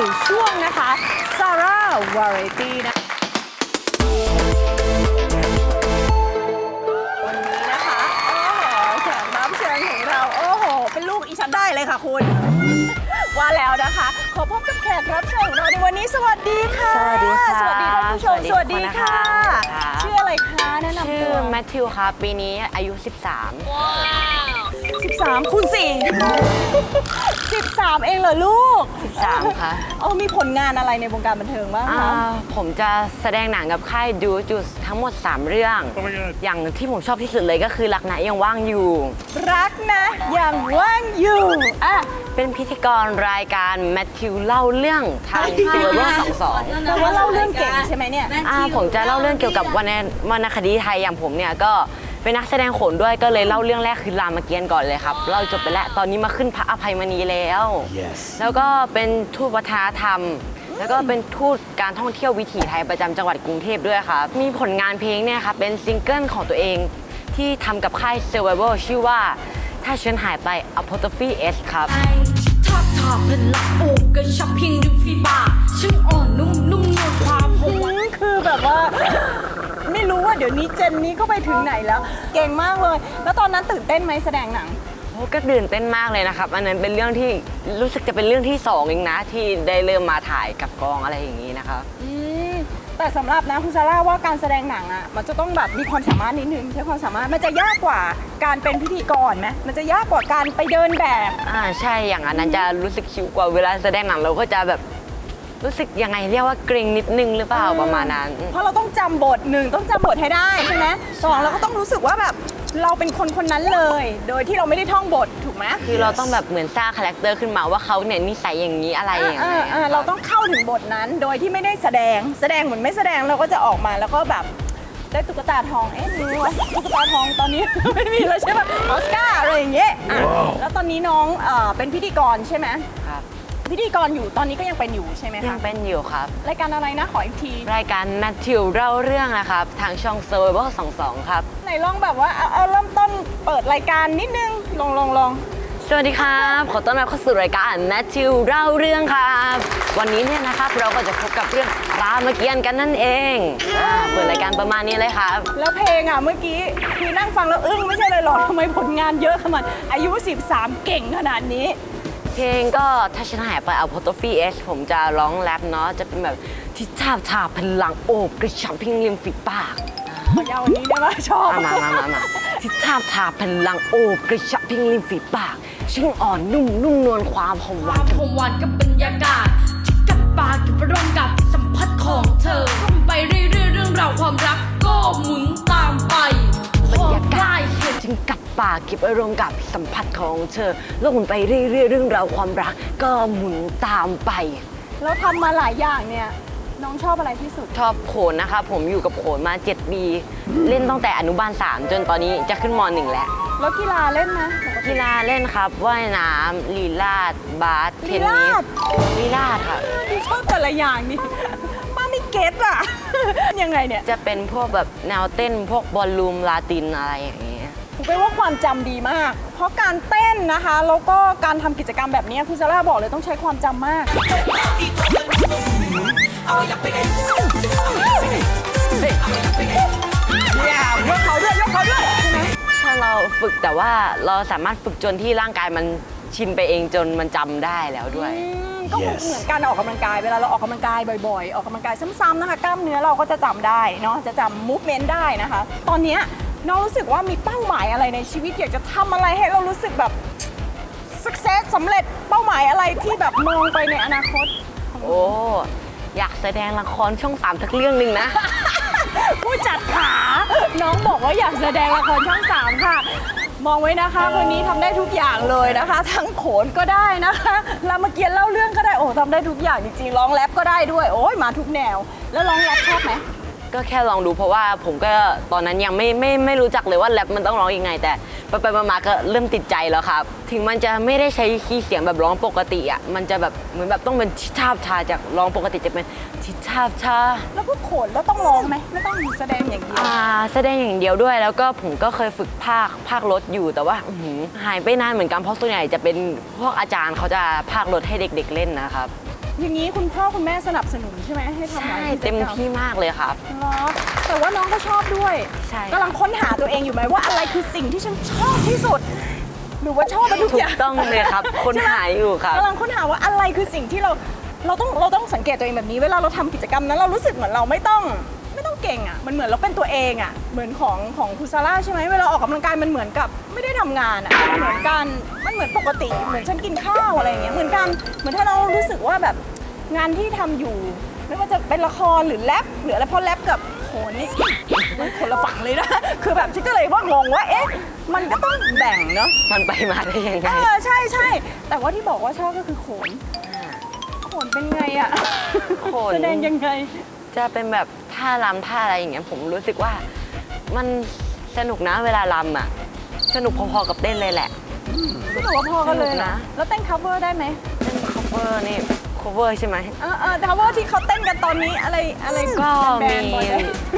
สู่ช่วงนะคะ Sara Variety นะวันนี้นะคะ โอ้โหแขกรับเชิญของเรา โอ้โห เป็นลูกอีฉันได้เลยค่ะคุณ ว่าแล้วนะคะ ขอพบกับแขกรับเชิญของเราในวันนี้ สวัสดีค่ะ สวัสดีค่ะสวัสดีท่านผู้ชมสสวัวัสสดีดีทุกคนค่ะนะคะชื่ออะไรคะแนะนำชื่ตัอว แมทธิวครับ ปีนี้อายุ 13 13คูณ4 13 เองเหรอลูก13ค่ะเออมีผลงานอะไรในวงการบันเทิงบ้างอ่าคะผมจะแสดงหนังกับค่ายดูจุดทั้งหมด 3 เรื่องอย่างที่ผมชอบที่สุดเลยก็คือรักนะยังว่างอยู่ รักนะ อย่างว่างอยู่อะเป็นพิธีกรรายการแมทธิวเล่าเรื่องทางซีเวอร์สองสอง แต่ว่าเล่าเรื่องเก่งใช่ไหมเนี่ย อ่าผมจะเล่าเรื่องเกี่ยวกับวรรณวรรณคดีไทยอย่างผมเนี่ยก็ เป็นนักแสดงโขนด้วยก็เลยเล่าเรื่องแรกคือรามเกียรติ์ก่อนเลยครับเล่าจบไปแล้วตอนนี้มาขึ้นพระอภัยมณีแล้ว Yes แล้วก็เป็นทูตวัฒนธรรม แล้วก็เป็นทูตการท่องเที่ยววิถีไทยประจำจังหวัดกรุงเทพด้วยครับมีผลงานเพลงเนี่ยครับเป็นซิงเกิลของตัวเองที่ทำกับค่าย Survival ชื่อว่าถ้าฉันหายไป Apostrophe S ครับ ไอทอดทอดเป็นละโอกกระชับเพียงดูฟีบาช่างอ่อนนุ่มนุ่มนวลความหวานคือแบบว่า ไม่รู้ว่าเดี๋ยวนี้เจนนี้ก็ไปถึงไหนแล้ว เก่งมากเลย แล้วตอนนั้นตื่นเต้นไหมแสดงหนัง โอ้ก็ตื่นเต้นมากเลยนะครับ อันนั้นเป็นเรื่องที่รู้สึกจะเป็นเรื่องที่สองเองนะ ที่ได้เริ่มมาถ่ายกับกองอะไรอย่างนี้นะครับ อืมแต่สำหรับนะคุณซาร่าว่าการแสดงหนังอะมันจะต้องแบบมีความสามารถนิดนึงใช้ความสามารถมันจะยากกว่าการเป็นพิธีกรไหมมันจะยากกว่าการไปเดินแบบ อ่าใช่อย่างอันนั้นจะรู้สึกชิวกว่าเวลาแสดงหนังเราก็จะแบบ รู้สึกยังไงเรียกว่าเกรงนิดนึงหรือเปล่าประมาณนั้น เพราะเราต้องจำบทหนึ่งต้องจำบทให้ได้ใช่ไหมสองเราก็ต้องรู้สึกว่าแบบเราเป็นคนคนนั้นเลย โดยที่เราไม่ได้ท่องบทถูกไหมคือเราต้องแบบเหมือนสร้างคาแรคเตอร์ขึ้นมาว่าเขาเนี่ยนิสัยอย่างนี้อะไรอย่างอ่าเงี้ยอ่าเราต้องเข้าถึงบทนั้นโดยที่ไม่ได้แสดงแสดงเหมือนไม่แสดงเราก็จะออกมาแล้วก็แบบได้ตุ๊กตาทองเอ๊ะไม่รู้ว่าตุ๊กตาทองตอนนี้ ไม่มีแล้วใช่ปะออสการ์อะไรอย่างเงี้ยอะแล้วตอนนี้น้องเอ่อเป็นพิธีกรใช่ไหม ครับ พิธีกรอยู่ตอนนี้ก็ยังเป็นอยู่ใช่ไหมยัคะงเป็นอยู่ครับ รายการอะไรนะขออีกที รายการแมทธิวเล่าเรื่องนะครับ ทางช่อง Survival 22 ครับ ไหนลองแบบว่าเอาเอาเริ่มต้นเปิดรายการนิดนึงลองลองลองสวัสดีครับ ขอต้อนรับเข้าสู่รายการแมทธิวเล่าเรื่องครับ วันนี้เนี่ยนะครับเราก็จะพบกับเรื่องรามเกียรติ์กันนั่นเองอ่าเปิดรายการประมาณนี้เลยครับ แล้วเพลงอะเมื่อกี้คือนั่งฟังแล้วอึ้งไม่ใช่เลยหรอทำไมผลงานเยอะขนาดอายุ 13 เก่งขนาดนี้ เพลงก็ถ้าฉันหายไปเอา p o t o p h y S ผมจะร้องแรปเนาะจะเป็นแบบที่ทาบทาบพลังโอบกระชับเพิงริมฝีปากขอยาววันนี้ได้ไหมชอบ มามามามามาที่ทาบทาบพลังโอบกระชับเพิงริมฝีปากช่างอ่อนนุ่มนุ่มนวลความหอมหาวควานมหวานกับบรรยากาศที่กัดปากกับร่วมกับสัมผัสของเธอร่วมไปเรื่อยๆเรื่องราวความรักก็หมุนตามไปพอได้เห็นจึงกัด ปากเก็บอารมณ์กับสัมผัสของเธอโลกมันไปเรื่อยๆเรื่องราวความรักก็หมุนตามไป แล้วทำมาหลายอย่างเนี่ย น้องชอบอะไรที่สุด ชอบโขนนะครับผมอยู่กับโขนมา7ปีเล่นตั้งแต่อนุบาล 3 จนตอนนี้จะขึ้นม .1 แล้วแล้วกีฬาเล่นนะปกติกีฬาเล่นครับว่ายน้ำลีลาดบาสเทนนิลีสลาดลีลาดค่ะชอบแต่ละอย่างนี่ป้าไม่เก็ตอะยังไงเนี่ย จะเป็นพวกแบบแนวเต้นพวกบอลลูมลาตินอะไรอย่างเงี้ย ผมเป็นว่าความจำดีมาก เพราะการเต้นนะคะ แล้วก็การทำกิจกรรมแบบนี้คุณซาร่าบอกเลยต้องใช้ความจำมาก เนี่ยยกเขาด้วยยกเขาด้วยใช่ไหมถ้าเราฝึกแต่ว่าเราสามารถฝึกจนที่ร่างกายมันชินไปเองจนมันจำได้แล้วด้วย อืมก็เหมือน Yes เหมือนการออกกำลังกายเวลาเราออกกำลังกายบ่อยๆ ออกกำลังกายซ้ำๆนะคะ กล้ามเนื้อเราก็จะจำได้เนาะจะจำมูฟเมนต์ได้นะคะ ตอนเนี้ย น้องรู้สึกว่ามีเป้าหมายอะไรในชีวิตอยากจะทำอะไรให้เรารู้สึกแบบ success สำเร็จเป้าหมายอะไรที่แบบมองไปในอนาคต โอ้ อยากแสดงละครช่องสามสักเรื่องหนึ่งนะ ผู้จัดขา น้องบอกว่าอยากแสดงละครช่องสามค่ะ มองไว้นะคะ คนนี้ทำได้ทุกอย่างเลยนะคะ ทั้งโขนก็ได้นะคะรามเกียรติ์เล่าเรื่องก็ได้โอ้ทำได้ทุกอย่างจริงๆร้องแรปก็ได้ด้วย โอ้ยมาทุกแนว แล้วร้องแรปชอบไหม ก็แค่ลองดูเพราะว่าผมก็ตอนนั้นยังไม่ไม่ไม่รู้จักเลยว่าแรปมันต้องร้องยังไง แต่ไปไปๆมาๆก็เริ่มติดใจแล้วครับ ถึงมันจะไม่ได้ใช้คีย์เสียงแบบร้องปกติอะมันจะแบบเหมือนแบบต้องเป็นทิชาบชาจากร้องปกติจะเป็นทิชาบชาแล้วพวกโขนแล้วต้องร้องไหมไม่ต้องแสดงอย่างเดียวอ่าแสดงอย่างเดียวด้วย แล้วก็ผมก็เคยฝึกภาคภาครถอยู่แต่ว่าอื้อหือหายไปนานเหมือนกันเพราะส่วนใหญ่จะเป็นพวกอาจารย์เขาจะภาครถให้เด็ก ๆ เล่นนะครับ อย่างนี้คุณพ่อคุณแม่สนับสนุนใช่ไหมให้ทำหลาใช่ยกิจกรรเต็มที่มากเลยครับ เหรอแต่ว่าน้องก็ชอบด้วยใช่ กำลังค้นหาตัวเองอยู่ไหมว่าอะไรคือสิ่งที่ฉันชอบที่สุด หรือว่าชอบมาทุกถูอกย่าง ต้องเลยครับ คนหาอยู่ครับ กำลังค้นหาว่าอะไรคือสิ่งที่เราเราต้องเราต้องสังเกตตัวเองแบบนี้ เวลาเราทำกิจกรรมนั้นเรารู้สึกเหมือนเราไม่ต้องไม่ต้องเก่งอะมันเหมือนเราเป็นตัวเองอะเหมือนของของคุซาร่าใช่ไหมเวลาออกกำลังกายมันเหมือนกับไม่ได้ทำงานอะมันเหมือนกัน มันเหมือนปกติเหมือนฉันกินข้าวอะไรอย่างเงี้ยเหมือนกันเหมือนถ้าเรารู้สึกว่าแบบงานที่ทำอยู่ ไม่ว่าจะเป็นละครหรือแรปหรืออะไรเพราะแรปกับโหนนี่มันคนละฝั่งเลยนะ คือแบบฉันก็เลยว่างงว่าเอ๊ะมันก็ต้องแบ่งเนาะมันไปมาได้ยังไงเออใช่ใช่แต่ว่าที่บอกว่าชอบก็คือโขนโขนเป็นไงอะโขนแสดงยังไง จะเป็นแบบท่ารำท่าอะไรอย่างเงี้ยผมรู้สึกว่ามันสนุกนะเวลารำอะสนุกพอๆกับเต้นเลยแหละ ก็บอกว่าพอกันเลยสนุกนะนะแล้วเต้น cover ได้ไหมเต้น cover นี่ cover ใช่ไหมเออเออ cover ที่เขาเต้นกันตอนนี้อะไรอะไรก็แบมีนๆบ่อยไหม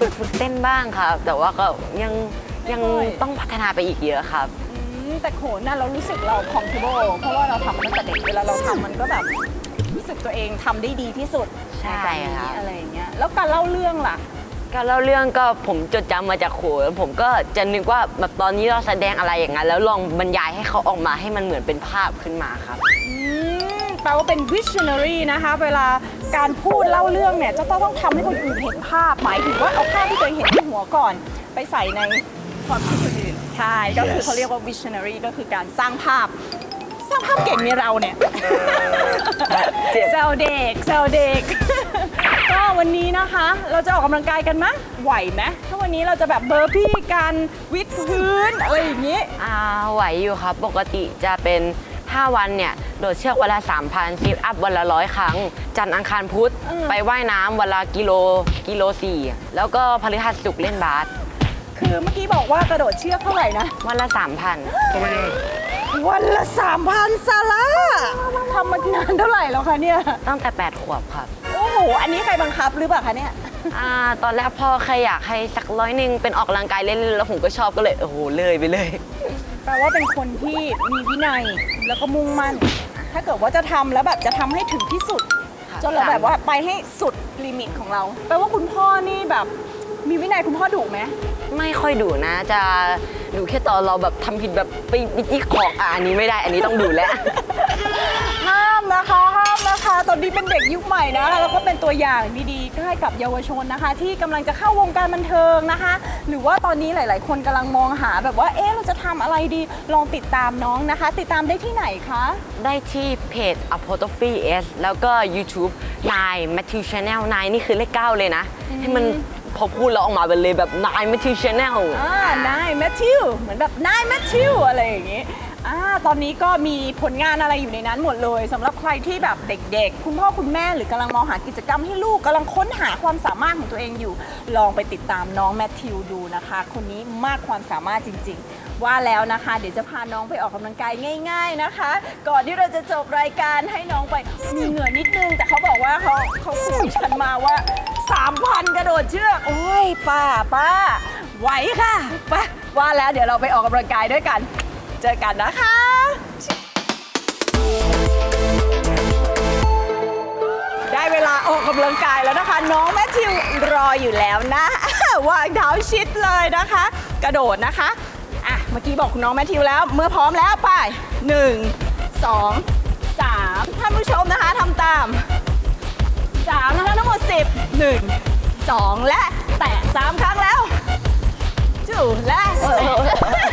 ฝึกฝึกเต้นบ้างครับ แต่ว่าก็ยังยังไม่ค่อยต้องพัฒนาไปอีกเยอะครับ อืมแต่โขนน่ะเรารู้สึกเรา comfortable เพราะว่าเราทำมาตั้งแต่เด็กเวลาเราทำมันก็แบบรู้สึกตัวเองทำได้ดีที่สุดใช่นการนี้ครับอะไรอย่างเงี้ยแล้วการเล่าเรื่องล่ะ การเล่าเรื่องก็ผมจดจำมาจากโขนผมก็จะนึกว่าแบบตอนนี้เราแสดงอะไรอย่างนั้นแล้วลองบรรยายให้เขาออกมาให้มันเหมือนเป็นภาพขึ้นมาครับ อืมแปลว่าเป็น visionary นะคะ เวลาการพูดเล่าเรื่องเนี่ย จะต้องต้องทำให้คนอื่นเห็นภาพ หมายถึงว่าเอาภาพที่ตัวเองเห็นที่หัวก่อน ไปใส่ในความคิดคนอื่นใช่ก็คือ Yes เขาเรียกว่า visionary ก็คือการสร้างภาพ สร้างภาพเก่งในเราเนี่ยเจ็บ เซลเด็กเซลเด็ก ก็วันนี้นะคะ เราจะออกกำลังกายกันมั้ยไหวไหมถ้าวันนี้เราจะแบบเบอร์พี่กันวิดพื้นอะไรอย่างนี้ อ่าไหวอยู่ครับ ปกติจะเป็น 5 วันเนี่ย โดดเชือกวันละ 3,000ซิทอัพวันละร้อยครั้ง จันทร์อังคารพุธอืมไปว่ายน้ำวันละกิโลกิโลสี่แล้วก็พฤหัสศุกร์เล่นบาสคือเมื่อกี้บอกว่ากระโดดเชือกเท่าไหร่นะวันละ3,000วันละสามพันซาร่าทำมานานเท่าไหร่แล้วคะเนี่ยตั้งแต่ 8 ขวบครับ โอ้โห อันนี้ใครบังคับหรือเปล่าคะเนี่ย อ่าตอนแรกพ่อใครอยากให้สักร้อยหนึ่งเป็นออกกำลังกายเล่นๆแล้วผมก็ชอบก็เลยโอ้โหเลยไปเลย แปลว่าเป็นคนที่มีวินัยแล้วก็มุ่งมั่น ถ้าเกิดว่าจะทำแล้วแบบจะทำให้ถึงที่สุดครับจนเราแบบว่าไปให้สุดลิมิตของเรา แปลว่าคุณพ่อนี่แบบมีวินัยคุณพ่อดุไหม ไม่ค่อยดุนะ จะดูแค่ตอนเราแบบทำผิดแบบไปไปจิกของอะอันนี้ไม่ได้ อันนี้ต้องดูแล้ว ห้ามนะคะห้ามนะคะ ตอนนี้เป็นเด็กยุคใหม่นะแล้วก็เป็นตัวอย่างดีๆให้กับเยาวชนนะคะ ที่กำลังจะเข้าวงการบันเทิงนะคะ หรือว่าตอนนี้หลาย ๆ คนกำลังมองหาแบบว่าเอ๊ะเราจะทำอะไรดีลองติดตามน้องนะคะ ติดตามได้ที่ไหนคะได้ที่เพจ apostrophe s แล้วก็ YouTube นาย Matthew Channel นายนี่คือเลขเก้าเลยนะ ให้มัน พอพูดแล้วออกมาเป็นเลยแบบนาย Matthew Channel อ่านายแมทธิวเหมือนแบบนายแมทธิวอะไรอย่างงี้อ่าตอนนี้ก็มีผลงานอะไรอยู่ในนั้นหมดเลยสำหรับใครที่แบบเด็กๆ คุณพ่อคุณแม่หรือกำลังมองหากิจกรรมให้ลูกกำลังค้นหาความสามารถของตัวเองอยู่ ลองไปติดตามน้องแมทธิวดูนะคะ คนนี้มากความสามารถจริง ๆ ว่าแล้วนะคะ เดี๋ยวจะพาน้องไปออกกำลังกายง่าย ๆนะคะ ก่อนที่เราจะจบรายการให้น้องไปมีเหงื่อนิดนึง แต่เขาบอกว่าเขาเขาขู่ฉันมาว่า 3,000 กระโดดเชือก โอ้ยป้าป้าไหวค่ะไปว่าแล้วเดี๋ยวเราไปออกกำลังกายด้วยกัน เจอกันนะคะได้เวลาออกกำลังกายแล้วนะคะ น้องแมทธิวรออยู่แล้วนะวางเท้าชิดเลยนะคะ กระโดดนะคะอะเมื่อกี้บอกคุณน้องแมทธิวแล้ว เมื่อพร้อมแล้วไป1 2 3ท่านผู้ชมนะคะทำตาม สามนะคะทั้งหมดสิบหนึ่งสองและแตะสามครั้งแล้วจูและแตะ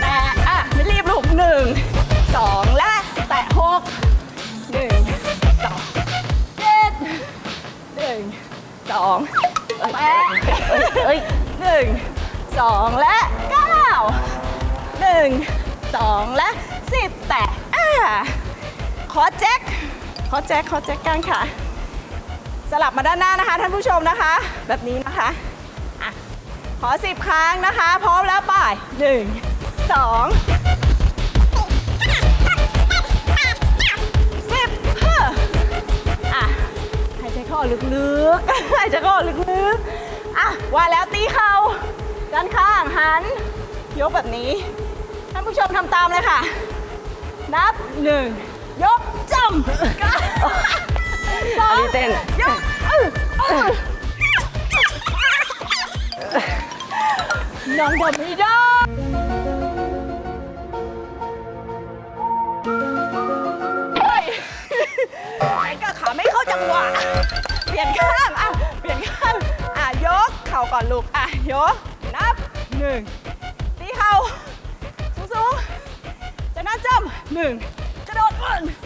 แตะอะไม่รีบลูกหนึ่งสองและแตะหกหนึ่งสองเจ็ดหนึ่งสองแตะเอ้ยหนึ่งสองและเก้าหนึ่งสองและสิบแตะอ่าขอแจ็ค ขอแจ็คขอแจ็คกลางค่ะ สลับมาด้านหน้านะคะ ท่านผู้ชมนะคะ แบบนี้นะคะอะขอสิบครั้งนะคะ พร้อมแล้วไป่ายหนึ่งสองสิบเฮ้ออะหายใจเข้าอลึกๆหายใจเข้าอลึกๆอะว่าแล้วตีเข่าด้านข้างหัน ยกแบบนี้ ท่านผู้ชมทำตามเลยค่ะ นับหนึ่งยก มก้าวสออันงนี้เต้น ยกเออเออน้องทำไม่ได้เฮ้ยไอ้ก็ขาไม่เข้าจังหวะ เปลี่ยนข้างอะ เปลี่ยนข้างอะ ยก เข่าก่อนลูก อะ ยก นับหนึ่งตีเข่า สูงๆจากนั้นจำหนึ่งกระโดดก่อนห้าหนึ่ง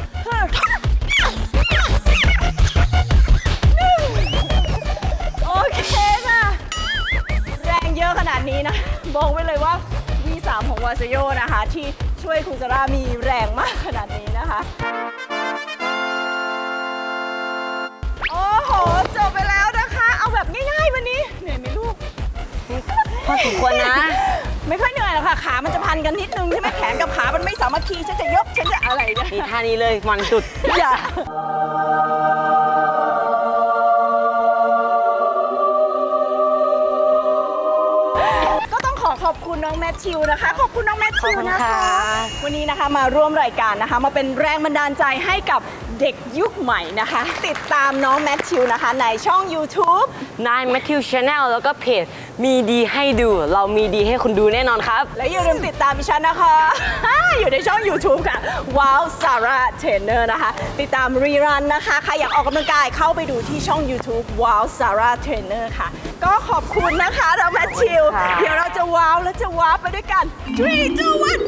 โอเคค่ะ แรงเยอะขนาดนี้นะ บอกไว้เลยว่า V3 ของวาซโยนะคะ ที่ช่วยคุณซาร่ามีแรงมากขนาดนี้นะคะ โอ้โห จบไปแล้วนะคะ เอาแบบง่ายๆวันนี้ เหนื่อยไหมลูก พอสมควรนะ ไม่ค่อยเหนื่อยหรอกค่ะ ขามันจะพันกันนิดนึงใช่ไหมแขนกับขา มันไม่สามัคคีฉันจะยกฉันจะอะไรเนี่ยนี่ท่านี้เลยมันสุด อย่าก็ต้องขอขอบคุณน้องแมทธิวนะคะ ขอบคุณน้องแมทธิวนะขอบคุณคะ ค่ะวันนี้นะคะมาร่วมรายการนะคะ มาเป็นแรงบันดาลใจให้กับเด็กยุคใหม่นะคะ ติดตามน้องแมทธิวนะคะในช่อง YouTube นายแมทธิวชาแนลแล้วก็เพจ มีดีให้ดู เรามีดีให้คุณดูแน่นอนครับ และอย่าลืมติดตามดิฉันนะคะ อยู่ในช่อง YouTube ค่ะ Wow Sarah Trainer นะคะ ติดตามรีรันนะคะ ใครอยากออกกำลังกายเข้าไปดูที่ช่อง YouTube Wow Sarah Trainer ค่ะ ก็ขอบคุณนะคะเราแมทธิวค่ะเดี๋ยวเราจะว้าวและจะว้าวไปด้วยกัน 3 2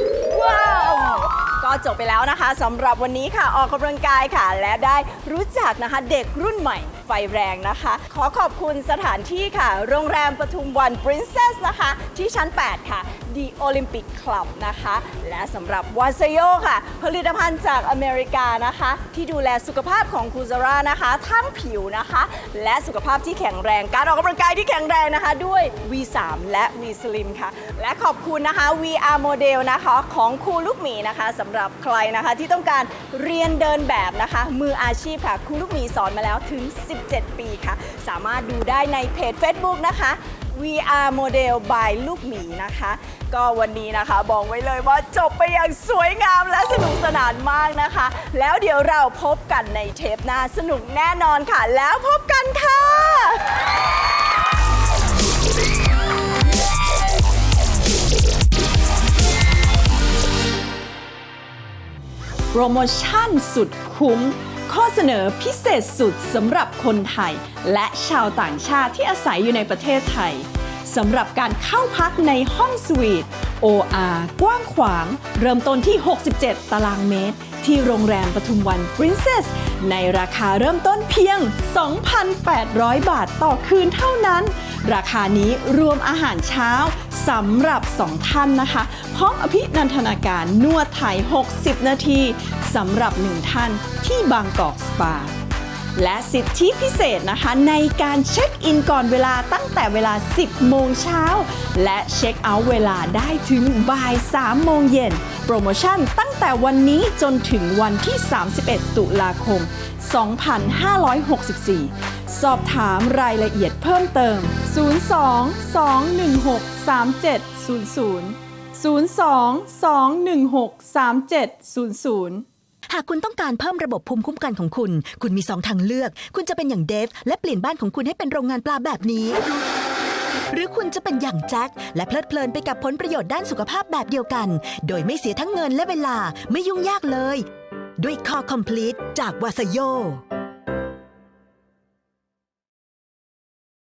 1 ว้าว ก็จบไปแล้วนะคะสำหรับวันนี้ค่ะออกกำลังกายค่ะ และได้รู้จักนะคะเด็กรุ่นใหม่ ไฟแรงนะคะ ขอขอบคุณสถานที่ค่ะ โรงแรมปทุมวัน Princess นะคะ ที่ชั้น 8 ค่ะ The Olympic Club นะคะ และสำหรับวาซโยค่ะ ผลิตภัณฑ์จากอเมริกานะคะ ที่ดูแลสุขภาพของคูซาร่านะคะ ทั้งผิวนะคะ และสุขภาพที่แข็งแรง การออกกำลังกายที่แข็งแรงนะคะ ด้วย V3 และ V Slim ค่ะ และขอบคุณนะคะ VR Model นะคะของครูลูกหมีนะคะสำหรับใครนะคะที่ต้องการเรียนเดินแบบนะคะ มืออาชีพค่ะครูลูกหมีสอนมาแล้วถึง17 ปีค่ะ สามารถดูได้ในเพจ Facebook นะคะ VR Model by ลูกหมีนะคะ ก็วันนี้นะคะบอกไว้เลยว่าจบไปอย่างสวยงามและสนุกสนานมากนะคะ แล้วเดี๋ยวเราพบกันในเทปหน้าสนุกแน่นอนค่ะ แล้วพบกันค่ะโปรโมชั่นสุดคุ้ม เสนอพิเศษสุดสำหรับคนไทย และชาวต่างชาติที่อาศัยอยู่ในประเทศไทยสำหรับการเข้าพักในห้องสวีท OR กว้างขวาง เริ่มต้นที่ 67 ตารางเมตร ที่โรงแรมปทุมวัน Princess ในราคาเริ่มต้นเพียง 2,800 บาทต่อคืนเท่านั้น ราคานี้รวมอาหารเช้าสำหรับ 2 ท่านนะคะ พร้อมอภินันทนาการนวดไทย 60 นาที สำหรับ1ท่านที่บางกอกสปา และสิทธิพิเศษนะคะ ในการเช็คอินก่อนเวลาตั้งแต่เวลา 10 โมงเช้า และเช็คเอาท์เวลาได้ถึงบ่าย 3 โมงเย็น โปรโมชั่นตั้งแต่วันนี้จนถึงวันที่ 31 ตุลาคม 2564สอบถามรายละเอียดเพิ่มเติม 02 216 3700 02 216 3700 หากคุณต้องการเพิ่มระบบภูมิคุ้มกันของคุณ คุณมีสองทางเลือก คุณจะเป็นอย่างเดฟ และเปลี่ยนบ้านของคุณให้เป็นโรงงานปลาแบบนี้ หรือคุณจะเป็นอย่างแจ็คและเพลิดเพลินไปกับผลประโยชน์ด้านสุขภาพแบบเดียวกัน โดยไม่เสียทั้งเงินและเวลาไม่ยุ่งยากเลย ด้วยคอ Complete จากวาสโย